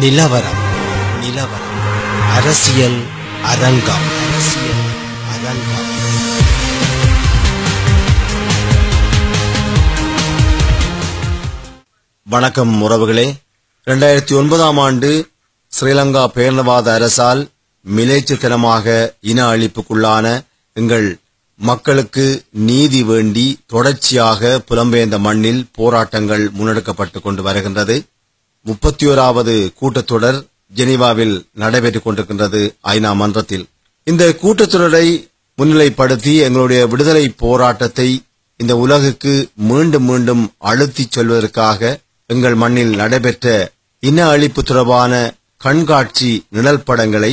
நிலவரம். நிலவரம். அரசியல் அரங்கம். அரசியல் அரங்கம். வணக்கம் உறவுகளே. இரண்டாயிரத்தி ஒன்பதாம் ஆண்டு ஸ்ரீலங்கா பேரினவாத அரசால் மிலேச்சத்தனமாக இன அழிப்புக்குள்ளான எங்கள் மக்களுக்கு நீதி வேண்டி தொடர்ச்சியாக புலம்பெயர்ந்த மண்ணில் போராட்டங்கள் முன்னெடுக்கப்பட்டு கொண்டு வருகின்றது. முப்பத்தி ஓராவது கூட்டத்தொடர் ஜெனீவாவில் நடைபெற்றுக் கொண்டிருக்கின்றது ஐநா மன்றத்தில். இந்த கூட்டத்தொடரை முன்னிலைப்படுத்தி எங்களுடைய விடுதலை போராட்டத்தை இந்த உலகுக்கு மீண்டும் மீண்டும் அழுத்திச் சொல்வதற்காக எங்கள் மண்ணில் நடைபெற்ற இன அழிப்பு தொடர்பான கண்காட்சி நிழல் படங்களை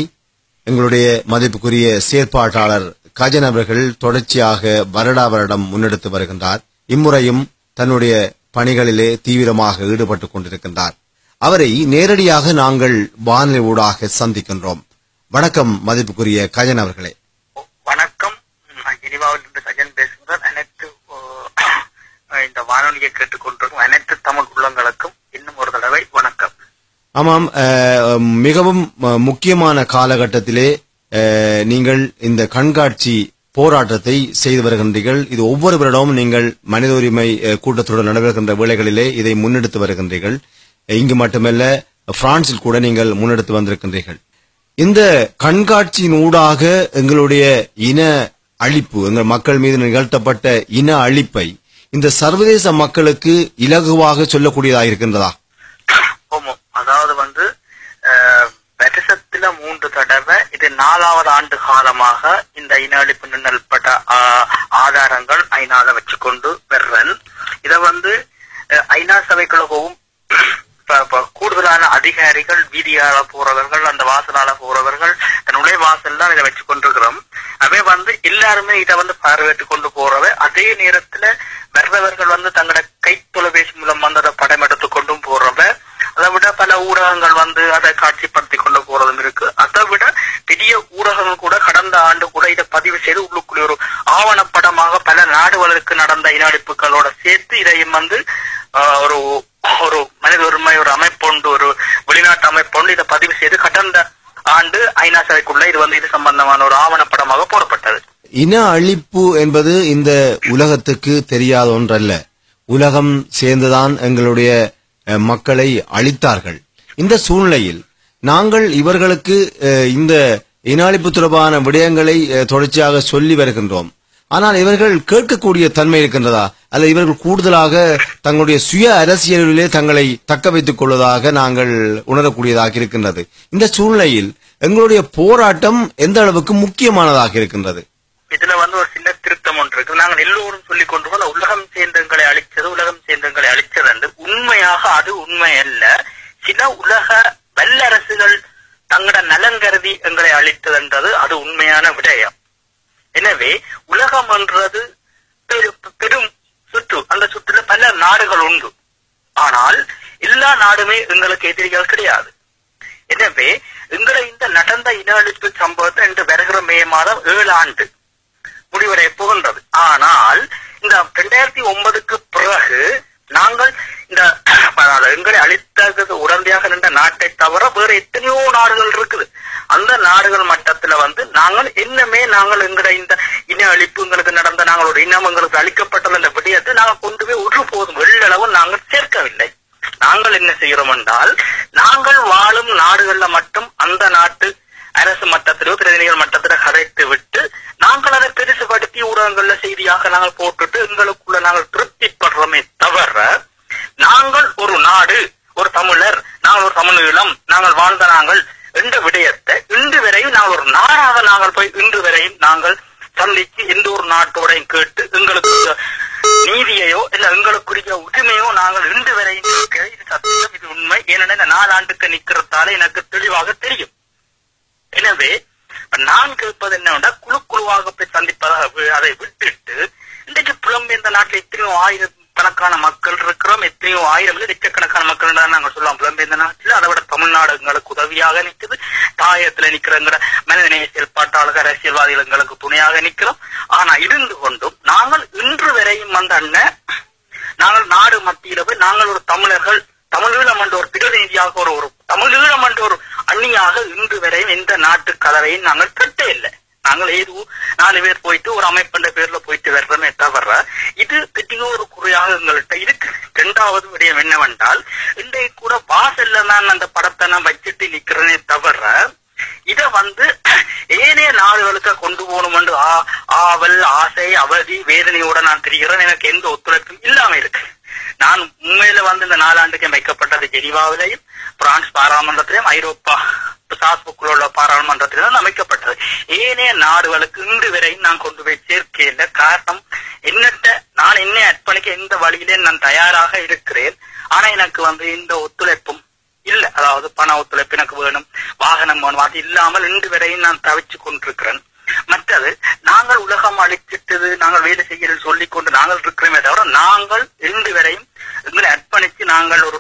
எங்களுடைய மதிப்புக்குரிய செயற்பாட்டாளர் கஜன் அவர்கள் தொடர்ச்சியாக வருடா வருடம் முன்னெடுத்து வருகின்றார். இம்முறையும் தன்னுடைய பணிகளிலே தீவிரமாக ஈடுபட்டுக் கொண்டிருக்கின்றார். அவரை நேரடியாக நாங்கள் வானொலி ஊடாக சந்திக்கின்றோம். வணக்கம் மதிப்புக்குரிய கஜன் அவர்களே. வணக்கம். ஜெனிவாவில் இருந்து சஜன் பேசுகிறேன் அனைத்து இந்த வானொலியை கேட்டுக்கொண்டிருக்கும் அனைத்து தமிழ் உள்ளங்களுக்கும் இன்னும் ஒரு தடவை வணக்கம். ஆமாம் மிகவும் முக்கியமான காலகட்டத்திலே நீங்கள் இந்த கண்காட்சி போராட்டத்தை செய்து வருகின்றீர்கள். இது ஒவ்வொரு வருடமும் நீங்கள் மனித உரிமை அஹ், கூட்டத்தொடர் நடைபெறுகின்ற வேளைகளிலே இதை முன்னெடுத்து வருகின்றீர்கள். இங்கு மட்டுமல்ல பிரான்சில் கூட நீங்கள் முன்னெடுத்து வந்திருக்கின்றீர்கள். இந்த கண்காட்சியின் ஊடாக எங்களுடைய இன அழிப்பு எங்கள் மக்கள் மீது நிகழ்த்தப்பட்ட இன அழிப்பை இந்த சர்வதேச மக்களுக்கு இலகுவாக சொல்லக்கூடியதாக இருக்கின்றதா? அதாவது வந்து வருஷத்துல மூன்று தடவை இது நாலாவது ஆண்டு காலமாக இந்த இன அழிப்பு நின்னல்பட்ட ஆதாரங்கள் ஐநாத வச்சுக்கொண்டு வர்றேன் இத வந்து அஹ், ஐநா சபைக்குள்ளவும் கூடுதலான அதிகாரிகள் வீதியால போறவர்கள் அந்த வாசலால போறவர்கள் நுழைவாசல் தான் இதை வச்சு கொண்டிருக்கிறோம். அவை வந்து எல்லாருமே இதை வந்து பார்வையிட்டு கொண்டு போறவ. அதே நேரத்துல வர்றவர்கள் வந்து தங்களோட கை தொலைபேசி மூலம் வந்து அதை படம் எடுத்து கொண்டும் போறவ. அதை விட பல ஊடகங்கள் வந்து அதை காட்சிப்படுத்தி கொண்டு போறதும் இருக்கு. அதை விட பெரிய ஊடகங்கள் கூட கடந்த ஆண்டு கூட இதை பதிவு செய்து உள்ளுக்குள்ளே ஒரு ஆவணப்படமாக பல நாடுகளுக்கு நடந்த இனஅழிப்புகளோட சேர்த்து இதையும் வந்து ஆஹ், ஒரு ஒரு மனித உரிமை ஒரு அமைப்புண்டு ஒரு வெளிநாட்டு அமைப்புண்டு இதை பதிவு செய்து கடந்த ஆண்டு ஐநா சபைக்குள்ள இது வந்து இது சம்பந்தமான ஒரு ஆவணப்படமாக போடப்பட்டது. இன அழிப்பு என்பது இந்த உலகத்துக்கு தெரியாத ஒன்றல்ல. உலகம் சேர்ந்துதான் எங்களுடைய மக்களை அழித்தார்கள். இந்த சூழ்நிலையில் நாங்கள் இவர்களுக்கு இந்த இன அழிப்பு தொடர்பான விடயங்களை தொடர்ச்சியாக சொல்லி வருகின்றோம். ஆனால் இவர்கள் கேட்கக்கூடிய தன்மை இருக்கின்றதா? அல்ல இவர்கள் கூடுதலாக தங்களுடைய சுய அரசியலிலே தங்களை தக்க வைத்துக் கொள்வதாக நாங்கள் உணரக்கூடியதாக இருக்கின்றது. இந்த சூழ்நிலையில் எங்களுடைய போராட்டம் எந்த அளவுக்கு முக்கியமானதாக இருக்கின்றது? இதுல வந்து ஒரு சின்ன திருத்தம் ஒன்று இருக்கு. நாங்கள் எல்லோரும் சொல்லிக் கொண்டு போல உலகம் சேர்ந்தங்களை அழிச்சது உலகம் சேர்ந்தங்களை அழிச்சது என்று. உண்மையாக அது உண்மை அல்ல சில உலக வல்லரசுகள் தங்களோட நலன் கருதி எங்களை அழித்தது என்றது அது உண்மையான விடயம். எனவே உலகம் என்றது பெரும் சுற்று. அந்த சுற்றுல பல நாடுகள் உண்டு. ஆனால் எல்லா நாடுமே எங்களுக்கு எதிரிகள் கிடையாது. எனவே எங்களை இந்த நடந்த இன அழிப்பு சம்பவத்தை இன்று வருகிற மே மாதம் ஏழு ஆண்டு முடிவடைய புகழ்ந்தது ஆனால் இந்த ரெண்டாயிரத்தி ஒன்பதுக்கு பிறகு நாங்கள் இந்த எங்களை அழித்தது உடந்தையாக நின்ற நாட்டை தவிர வேற எத்தனையோ நாடுகள் இருக்குது. அந்த நாடுகள் மட்டத்துல வந்து நாங்கள் இன்னமே நாங்கள் எங்கட இந்த இன அழிப்பு எங்களுக்கு நடந்த நாங்கள் ஒரு இனம் எங்களுக்கு அளிக்கப்பட்டது என்ற விடயத்தை நாங்கள் கொண்டு போய் ஒரு போதும். வெள்ளளவு நாங்கள் சேர்க்கவில்லை. நாங்கள் என்ன செய்கிறோம் என்றால் நாங்கள் வாழும் நாடுகள்ல மட்டும் அந்த நாட்டு அரசு மட்டத்திலோ பிரதிநிதிகள் மட்டத்தில கதைத்து விட்டு நாங்கள் அதை பெருசுபடுத்தி ஊடகங்கள்ல செய்தியாக நாங்கள் போட்டுட்டு எங்களுக்குள்ள நாங்கள் திருப்திப்படுறோமே தவிர நாங்கள் ஒரு நாடு ஒரு தமிழர் நாங்கள் ஒரு தமிழீழம் நாங்கள் வாழ்ந்த நாங்கள் என்ற விடயத்தை இன்று வரையும் நாங்கள் ஒரு நாடாக நாங்கள் போய் இன்று வரையும் நாங்கள் சந்திச்சு எந்த ஒரு நாட்டோடையும் கேட்டு எங்களுக்கு நீதியையோ இல்ல எங்களுக்குரிய உரிமையோ நாங்கள் இன்று வரையும் இது சத்தியம் இது உண்மை. ஏனென்றால் நாலாண்டுக்கு நிக்கிறதால எனக்கு தெளிவாக தெரியும். எனவே நான் கேட்பது என்னவென்றா குழு குழுவாக போய் சந்திப்பதாக அதை விட்டுட்டு இன்றைக்கு புலம்பெயர்ந்த நாட்டில் எத்தனையோ ஆயிரம் லட்சக்கணக்கான மக்கள் இருக்கிறோம். எத்தனையோ ஆயிரம் லட்சக்கணக்கான மக்கள் நாங்க நாங்கள் சொல்லலாம் புலம்பெயர்ந்த நாட்டில் அதை விட தமிழ்நாடு எங்களுக்கு உதவியாக நிற்குது. தாயத்துல நிக்கிறங்கிற மனிதநேய செயல்பாட்டாளர்கள் அரசியல்வாதிகள் எங்களுக்கு துணையாக நிற்கிறோம். ஆனா இருந்து கொண்டும் நாங்கள் இன்று வரையும் வந்த அண்ணன் நாங்கள் நாடு மத்தியில போய் நாங்கள் ஒரு தமிழர்கள் தமிழீழம் என்ற ஒரு பிரதிநிதியாக ஒரு ஒரு தமிழீழம் யாரையும் நாங்கள் கட்டே இல்லை. நாங்கள் ஏதோ நாலு பேர் போயிட்டு ஒரு அமைப்பின் பேர்ல போயிட்டு வர்றோமே தவிர இது பெரிய இருக்கு. இரண்டாவது விடயம் என்னவென்றால் இன்றைக்கு கூட வாசல்ல நான் அந்த படத்தை நான் வச்சுட்டு நிக்கிறேனே தவிர இத வந்து ஏனைய நாடுகளுக்கு கொண்டு போகணும் ஆவல் ஆசை அவதி வேதனையோட நான் தெரிகிறேன் எனக்கு எந்த ஒத்துழைப்பும் இல்லாம இருக்கு. நான் உண்மையில வந்து இந்த நாலாண்டுக்கு வைக்கப்பட்டது ஜெனிவாவிலையும் பிரான்ஸ் பாராளுமன்றத்திலையும் ஐரோப்பா சாஸ்புக்குள்ள உள்ள பாராளுமன்றத்திலும் அமைக்கப்பட்டது. ஏனைய நாடுகளுக்கு இன்று வரையும் நான் கொண்டு போய் சேர்க்கையில காரணம் என்னட்ட நான் என்னை அர்ப்பணிக்க எந்த வழியிலே நான் தயாராக இருக்கிறேன். ஆனா எனக்கு வந்து இந்த ஒத்துழைப்பும் இல்ல. அதாவது பண ஒத்துழைப்பு எனக்கு வேணும் வாகனம் வேணும் அது இல்லாமல் இன்று வரையும் நான் தவிச்சு கொண்டிருக்கிறேன். மற்றது நாங்கள் உலகம் அழிச்சிட்டது நாங்கள் வேலை செய்ய சொல்லிக்கொண்டு நாங்கள் இருக்கிறோமே தவிர நாங்கள் இன்று வரையும் எங்களை அர்ப்பணித்து நாங்கள் ஒரு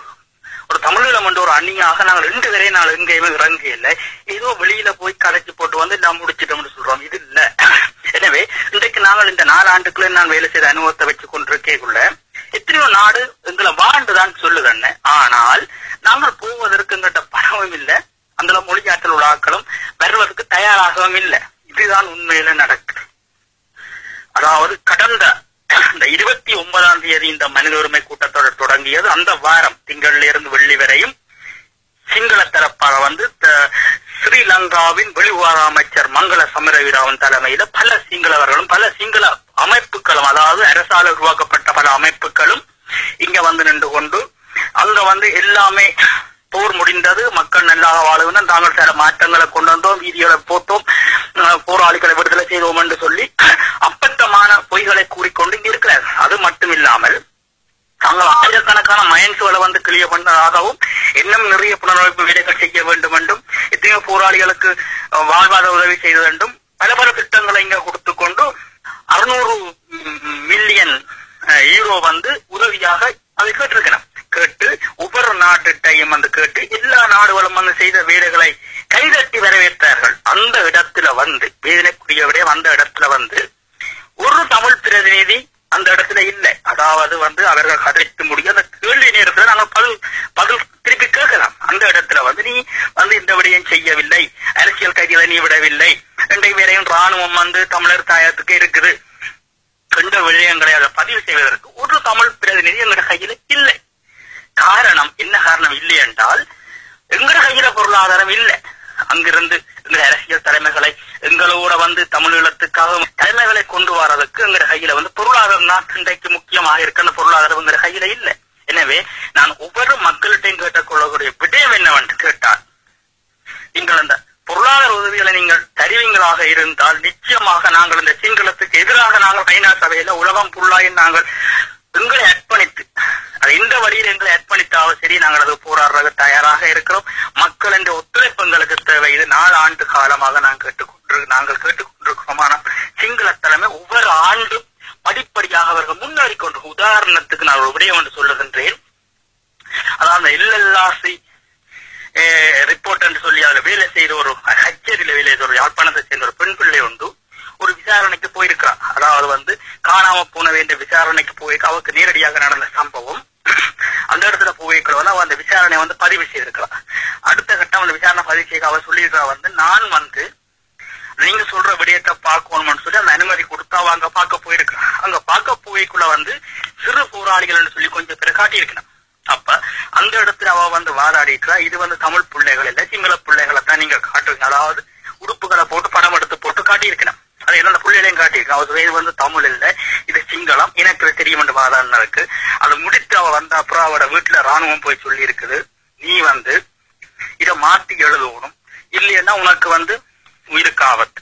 ஒரு தமிழீழம் என்ற ஒரு அணியாக நாங்கள் ரெண்டு வரையும் நாங்கள் எங்கேயுமே இறங்க இல்லை ஏதோ வெளியில போய் கடைச்சி போட்டு வந்து நான் முடிச்சிட்டோம்னு சொல்றோம். இது இல்ல. எனவே இன்றைக்கு நாங்கள் இந்த நாலு ஆண்டுக்குள்ள நான் வேலை செய்த அனுபவத்தை வச்சு கொண்டிருக்கேக்குள்ள எத்தனையோ நாடு எங்களை வாழ்ந்துதான் சொல்லுதண்ண ஆனால் நாங்கள் போவதற்கு எங்கிட்ட பணமும் இல்லை அந்த மொழியாற்றல் உலாக்களும் வருவதற்கு தயாராகவும் இல்லை இதுதான் உண்மையில நடக்குது அதாவது கடந்த இந்த இருபத்தி ஒன்பதாம் தேதி இந்த மனித உரிமை கூட்டத்தொடர் தொடங்கியது. அந்த வாரம் திங்களில் இருந்து வெள்ளி வரையும் சிங்கள தரப்பாக வந்து ஸ்ரீலங்காவின் வெளிவார அமைச்சர் மங்கள சமரவீராவின் தலைமையில பல சிங்களவர்களும் பல சிங்கள அமைப்புகளும் அதாவது அரசால் உருவாக்கப்பட்ட பல அமைப்புகளும் இங்க வந்து நின்று கொண்டு அங்க வந்து எல்லாமே போர் முடிந்தது. மக்கள் நல்லாக வாழுவதும் தாங்கள் சில மாற்றங்களை கொண்டு வந்தோம். வீதிகளை போட்டோம். போராளிகளை விடுதலை செய்தோம் என்று சொல்லி அப்பட்டமான பொய்களை கூறிக்கொண்டு இங்க இருக்கிறார் அது மட்டும் இல்லாமல் தாங்கள் ஆயிரக்கணக்கான மயன்சுகளை வந்து கிளியர் பண்ணதாகவும் இன்னும் நிறைய புனரமைப்பு வேலைகள் செய்ய வேண்டும் என்றும் எத்தனையோ போராளிகளுக்கு வாழ்வாதார உதவி செய்ய வேண்டும். பல பல திட்டங்களை இங்க கொடுத்து கொண்டு அறுநூறு மில்லியன் யூரோ வந்து உதவியாக அதை கேட்டிருக்கிறோம் கேட்டு ஒவ்வொரு நாட்டுட்டையும் வந்து கேட்டு எல்லா நாடுகளும் வந்து செய்த வேலைகளை கைதட்டி வரவேற்றார்கள். அந்த இடத்துல வந்து வேதனைக்குரிய விட அந்த இடத்துல வந்து ஒரு தமிழ் பிரதிநிதி அந்த இடத்துல இல்லை. அதாவது வந்து அவர்கள் கதைத்து முடியும். அந்த கேள்வி நேரத்துல நாங்கள் பதில் பதில் திருப்பி கேட்கலாம் அந்த இடத்துல வந்து நீ வந்து இந்த விடயம் செய்யவில்லை அரசியல் கைதிகளை நீ விடவில்லை ரெண்டை பேரையும் ராணுவம் வந்து தமிழர் தாயத்துக்கு இருக்குது ரெண்டு விடயங்களை அதை பதிவு செய்வதற்கு ஒரு தமிழ் பிரதிநிதி எங்களோட கையில இல்லை காரணம் என்ன காரணம் இல்லை என்றால் எங்கட கையில பொருளாதாரம் இல்லை அங்கிருந்து எங்க அரசியல் தலைமைகளை எங்களோட வந்து தமிழீழத்துக்காக தலைமைகளை கொண்டு வரதுக்கு எங்கட கையில வந்து பொருளாதாரம் தான் இன்றைக்கு முக்கியமாக இருக்க கையில இல்லை. எனவே நான் ஒவ்வொரு மக்கள்கிட்டையும் கேட்டுக்கொள்ளக்கூடிய விடயம் என்னவென்று கேட்டால் நீங்கள் அந்த பொருளாதார உதவிகளை நீங்கள் தருவீங்களாக இருந்தால் நிச்சயமாக நாங்கள் இந்த சிங்களத்துக்கு எதிராக நாங்கள் ஐநா சபையில உலகம் புல்லாயின் நாங்கள் எங்களை அர்ப்பணித்து அது இந்த வழியில் எங்களை அர்ப்பணித்தாலும் சரி நாங்கள் அது போராடுறதுக்கு தயாராக இருக்கிறோம். மக்கள் என்ற ஒத்துழைப்பு எங்களுக்கு தேவை. இது நாலு ஆண்டு காலமாக நாங்கள் கேட்டு நாங்கள் கேட்டுக்கொண்டிருக்கிறோம் ஆனால் சிங்கள தலைமை ஒவ்வொரு ஆண்டும் படிப்படியாக அவர்கள் முன்னேறி கொண்டு உதாரணத்துக்கு நான் ஒரு விடயம் என்று சொல்லுகின்றேன். அதாவது எல்எல்ஆர்சி ரிப்போர்ட் என்று சொல்லி அதில் வேலை செய்த ஒரு ஹச்சரியில வேலை செய்த ஒரு யாழ்ப்பாணத்தை சேர்ந்த ஒரு பெண் பிள்ளை உண்டு. ஒரு விசாரணைக்கு போயிருக்கிறான் அதாவது வந்து காணாம போன வேண்டிய விசாரணைக்கு போய் அவருக்கு நேரடியாக நடந்த சம்பவம். அந்த இடத்துல போயிருக்கிறவன் அவன் அந்த விசாரணை வந்து பதிவு செய்திருக்கிறான். அடுத்த கட்டம் அந்த விசாரணை பதிவு செய்ய அவ சொல்லியிருக்கிறா வந்து நான் வந்து நீங்க சொல்ற விடயத்தை பார்க்கணும்னு சொல்லி அந்த அனுமதி கொடுத்தா அவ அங்க பார்க்க போயிருக்கிறான் அங்க குகைக்குள்ள வந்து சிறு போராளிகள் சொல்லி கொஞ்சம் பேரை காட்டியிருக்கணும். அப்ப அந்த இடத்துல அவ வந்து வாதாடிட்டா இது வந்து தமிழ் பிள்ளைகள் இல்ல சிங்கள பிள்ளைகளை தான் நீங்க காட்டுவீங்க. அதாவது உடுப்புகளை போட்டு படம் எடுத்து போட்டு காட்டியிருக்கணும். அது என்ன பிள்ளைகளையும் காட்டியிருக்கா அவர் இது வந்து தமிழ் இல்ல இது சிங்களம் எனக்கு தெரியும் என்று வாதாடின இருக்கு. அதை முடித்து அவ வந்த அப்புறம் அவட வீட்டுல ராணுவம் போய் சொல்லி இருக்குது நீ வந்து இத மாத்தி எழுதணும். இல்லைன்னா உனக்கு வந்து உயிருக்கு ஆபத்து.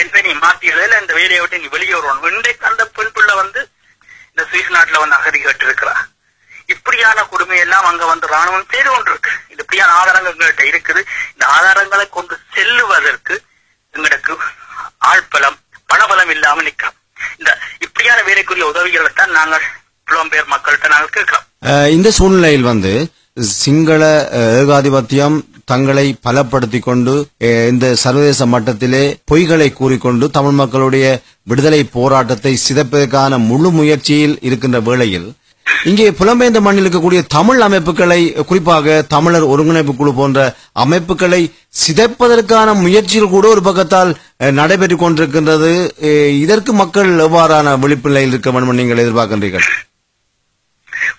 என்பதை நீ மாத்தி எழுதல இந்த வேலையை விட்டு நீ வெளியே வரணும். இன்றைக்கு அந்த பெண் பிள்ளை வந்து இந்த சுவிஸ் நாட்டுல வந்து அகதி கேட்டு இப்படியான கொடுமை எல்லாம் அங்க வந்து ராணுவம் செய்து கொண்டிருக்கு. இது இப்படியான ஆதாரங்கள் எங்கள்கிட்ட இருக்குது. இந்த ஆதாரங்களை கொண்டு செல்லுவதற்கு எங்களுக்கு ஆழ்பலம் பணபலம் இல்லாம நிக்கிறோம் இந்த இப்படியான வேலைக்குரிய உதவிகளை தான் நாங்கள் புலம்பெயர் மக்கள்கிட்ட நாங்கள் கேட்கிறோம். இந்த சூழ்நிலையில் வந்து சிங்கள ஏகாதிபத்தியம் தங்களை பலப்படுத்திக் கொண்டு இந்த சர்வதேச மட்டத்திலே பொய்களை கூறிக்கொண்டு தமிழ் மக்களுடைய விடுதலை போராட்டத்தை சிதைப்பதற்கான முழு முயற்சியில் இருக்கின்ற வேளையில் இங்கே புலம்பெயர்ந்த மண்ணில் இருக்கக்கூடிய தமிழ் அமைப்புகளை குறிப்பாக தமிழர் ஒருங்கிணைப்பு குழு போன்ற அமைப்புகளை சிதைப்பதற்கான முயற்சியில் கூட ஒரு பக்கத்தால் அஹ், நடைபெற்றுக் கொண்டிருக்கின்றது. அஹ், இதற்கு மக்கள் எவ்வாறான விழிப்பு இருக்க வேண்டும் நீங்கள் எதிர்பார்க்கின்றீர்கள்?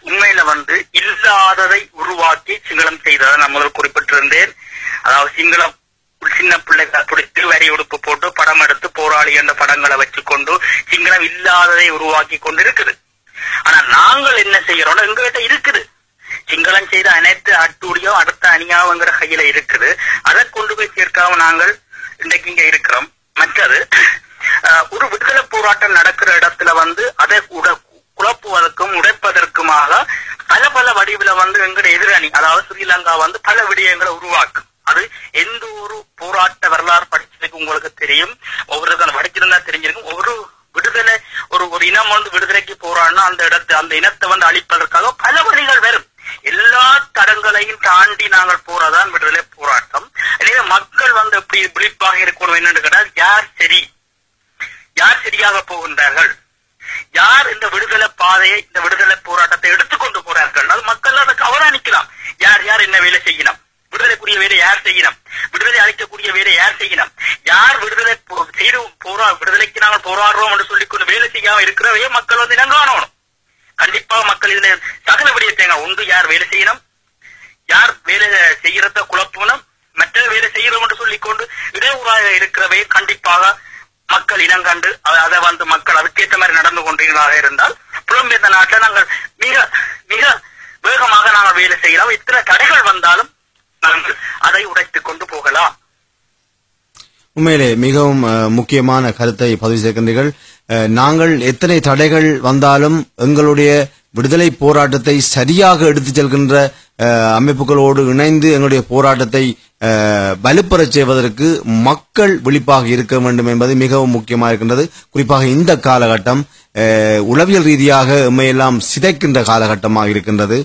உண்மையில வந்து இல்லாததை உருவாக்கி சிங்களம் செய்ததை நான் முதல் குறிப்பிட்டிருந்தேன். அதாவது சிங்களம் சின்ன பிள்ளைகள் பிடித்து வரி உடுப்பு போட்டு படம் எடுத்து போராளி என்ற படங்களை வச்சுக்கொண்டு சிங்களம் இல்லாததை உருவாக்கி கொண்டு இருக்குது ஆனா நாங்கள் என்ன செய்யறோம் எங்ககிட்ட இருக்குது. சிங்களம் செய்த அனைத்து அட்டூடியோ அடுத்த அணியாவுங்கிற கையில இருக்குது. அதை கொண்டு போய் சேர்க்காம நாங்கள் இன்றைக்கு இங்க இருக்கிறோம். மற்றது ஒரு விடுதலை போராட்டம் நடக்கிற இடத்துல வந்து அதை உட குழப்புவதற்கும் உடைப்பதற்குமாக பல பல வடிவில வந்து எங்களுடைய எதிரணி அதாவது ஸ்ரீலங்கா வந்து பல விடயங்களை உருவாக்கும் அது எந்த ஒரு போராட்ட வரலாறு படிச்சதுக்கு உங்களுக்கு தெரியும்? ஒவ்வொரு படிச்சிருந்தா தெரிஞ்சிருக்கும். ஒரு விடுதலை ஒரு ஒரு இனம் வந்து விடுதலைக்கு போறான்னா அந்த இடத்தை அந்த இனத்தை வந்து அழிப்பதற்காக பல வழிகள் வரும். எல்லா தடங்களையும் தாண்டி நாங்கள் போறதான் விடுதலை போராட்டம். எனவே மக்கள் வந்து எப்படி விழிப்பாக இருக்கணும் என்னன்னு கேட்டால் யார் சரி? யார் சரியாக போகின்றார்கள்? யார் இந்த விடுதலை பாதையை இந்த விடுதலை போராட்டத்தை எடுத்துக்கொண்டு போறார்கள்? அது மக்கள் அதை அவதானிக்கலாம் யார் யார் என்ன வேலை செய்யணும்? விடுதலைக்குரிய வேலை யார் செய்யணும்? விடுதலை அளிக்கக்கூடிய வேலை யார் செய்யணும்? யார் விடுதலை செய்து போரா விடுதலைக்கு நாங்கள் போராடுறோம் என்று சொல்லிக்கொண்டு வேலை செய்யாம இருக்கிறவையே மக்கள் வந்து இனங்காணணும். கண்டிப்பா மக்கள் இதுல சகல விடயத்தை ஒன்று யார் வேலை செய்யணும்? யார் வேலை செய்யறத குழப்பணும்? மற்ற வேலை செய்யறோம் என்று சொல்லிக்கொண்டு இடையூறாக இருக்கிறவையே கண்டிப்பாக மக்கள் இனங்கண்டு அத- அதை வந்து மக்கள் அதுக்கேற்ற மாதிரி நடந்து கொண்டீர்களாக இருந்தால் புலம்பெயர்ந்த நாட்டில் நாங்கள் மிக மிக வேகமாக நாங்கள் வேலை செய்யலாம். இத்தனை தடைகள் வந்தாலும் நாங்கள் அதை உடைத்துக் கொண்டு போகலாம். உண்மையிலே மிகவும் முக்கியமான கருத்தை பதிவு செய்கின்றீர்கள் நாங்கள் எத்தனை தடைகள் வந்தாலும் எங்களுடைய விடுதலை போராட்டத்தை சரியாக எடுத்துச் செல்கின்ற அமைப்புகளோடு இணைந்து எங்களுடைய போராட்டத்தை அஹ், வலுப்பெறச் செய்வதற்கு மக்கள் விழிப்பாக இருக்க வேண்டும் என்பது மிகவும் முக்கியமாக இருக்கின்றது. குறிப்பாக இந்த காலகட்டம் உளவியல் ரீதியாக எம்மையெல்லாம் சிதைக்கின்ற காலகட்டமாக இருக்கின்றது.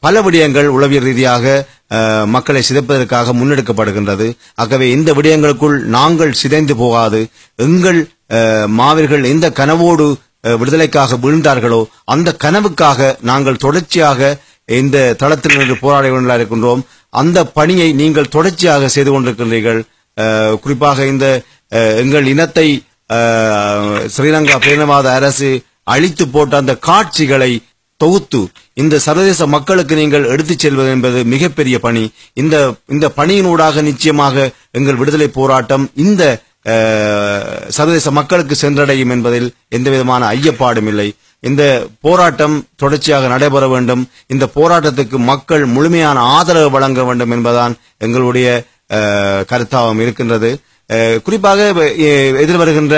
பல விடயங்கள் உளவியல் ரீதியாக மக்களை சிதைப்பதற்காக முன்னெடுக்கப்படுகின்றது. ஆகவே இந்த விடயங்களுக்குள் நாங்கள் சிதைந்து போகாது. எங்கள் மாவீர்கள் இந்த கனவோடு விடுதலைக்காக வீழ்ந்தார்களோ அந்த கனவுக்காக நாங்கள் தொடர்ச்சியாக இந்த தளத்தில் நின்று போராடி கொண்டு இருக்கின்றோம். அந்த பணியை நீங்கள் தொடர்ச்சியாக செய்து கொண்டிருக்கின்றீர்கள். குறிப்பாக இந்த எங்கள் இனத்தை ஸ்ரீலங்கா பேரினவாத அரசு அழித்து போட்ட அந்த காட்சிகளை தொகுத்து இந்த சர்வதேச மக்களுக்கு நீங்கள் எடுத்துச் செல்வது என்பது மிகப்பெரிய பணி. இந்த இந்த பணியினூடாக நிச்சயமாக எங்கள் விடுதலை போராட்டம் இந்த சர்வதேச மக்களுக்கு சென்றடையும் என்பதில் எந்தவிதமான ஐயப்பாடும் இல்லை. இந்த போராட்டம் தொடர்ச்சியாக நடைபெற வேண்டும். இந்த போராட்டத்துக்கு மக்கள் முழுமையான ஆதரவு வழங்க வேண்டும் என்பதுதான் எங்களுடைய கருத்தாகவும் இருக்கின்றது. குறிப்பாக எதிர்வருகின்ற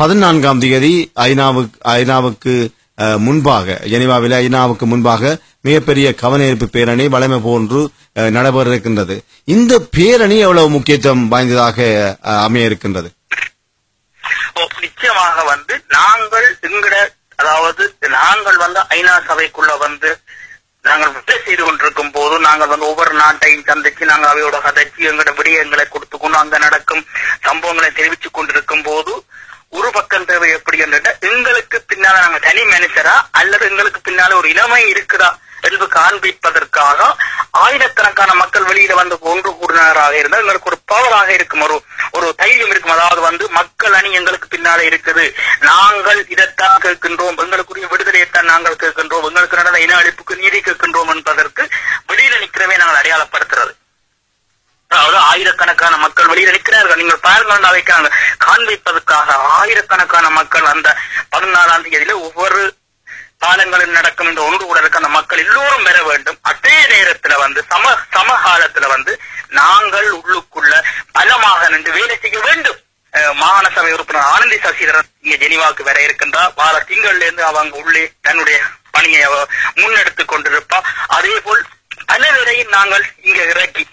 பதினான்காம் தேதி ஐநாவுக்கு ஐநாவுக்கு முன்பாக ஜெனிவாவில் ஐநாவுக்கு முன்பாக மிகப்பெரிய கவனஈர்ப்பு பேரணி வளமை போன்று நடைபெற இருக்கின்றது இந்த பேரணி எவ்வளவு முக்கியத்துவம் வாய்ந்ததாக அமைய இருக்கின்றது நிச்சயமாக வந்து நாங்கள் எங்கட அதாவது நாங்கள் வந்து ஐநா சபைக்குள்ள வந்து நாங்கள் வேலை செய்து கொண்டிருக்கும் போது நாங்கள் வந்து ஒவ்வொரு நாட்டையும் சந்திச்சு நாங்கள் அவையோட கதைச்சு எங்களோட விடயங்களை கொடுத்து கொண்டு அங்க நடக்கும் சம்பவங்களை தெரிவித்துக் கொண்டிருக்கும் போது ஒரு பக்கம் தேவை எப்படி என்றா எங்களுக்கு பின்னால நாங்க தனி மனுஷரா அல்லது எங்களுக்கு பின்னால ஒரு இளமை இருக்குதா என்று காண்பிப்பதற்காக ஆயிரக்கணக்கான மக்கள் வெளியில வந்து ஒன்று கூடினராக இருந்தால் எங்களுக்கு ஒரு பவராக இருக்கும். ஒரு ஒரு தைரியம் இருக்கும். அதாவது வந்து மக்கள் அணி எங்களுக்கு பின்னாலே இருக்குது. நாங்கள் இதைத்தான் கேட்கின்றோம். எங்களுக்குரிய விடுதலையைத்தான் நாங்கள் கேட்கின்றோம். எங்களுக்கு நடந்த இன அழிப்புக்கு நீதி கேட்கின்றோம் என்பதற்கு வெளியில நிற்கிறவே நாங்கள் அடையாளப்படுத்துறது. அதாவது ஆயிரக்கணக்கான மக்கள் வெளியில நிற்கிறார்கள். நீங்கள் பாருங்கள் வைக்கிறாங்க காண்பிப்பதற்காக ஆயிரக்கணக்கான மக்கள் அந்த பதினாலாம் தேதியில ஒவ்வொரு காலங்களில் நடக்கும் இந்த ஒன்று கூட இருக்க அந்த மக்கள் எல்லோரும் பெற வேண்டும். அதே நேரத்துல வந்து சம சமகாலத்துல வந்து நாங்கள் உள்ளுக்குள்ள பலமாக நின்று வேலை செய்ய வேண்டும். அஹ், மாகாண சபை உறுப்பினர் ஆனந்தி சசிதரன் இங்க ஜெனிவாக்கு வர இருக்கின்றார். வார திங்கள்ல இருந்து அவங்க உள்ளே தன்னுடைய பணியை அவ முன்னெடுத்துக் கொண்டிருப்பா. அதே போல் பல பேரையும் நாங்கள் இங்க இறக்கி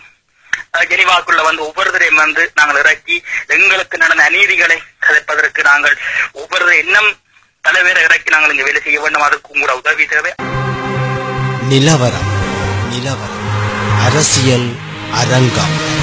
ஜெனிவாக்குள்ள வந்து ஒவ்வொருத்தரையும் வந்து நாங்கள் இறக்கி எங்களுக்கு நடந்த அநீதிகளை கதைப்பதற்கு நாங்கள் ஒவ்வொரு எண்ணம் பல பேரை இறக்கி நாங்கள் இங்க வேலை செய்ய வேண்டும். அதற்கும் கூட உதவி தேவை. நிலவரம் நிலவரம். அரசியல் அரங்கம்.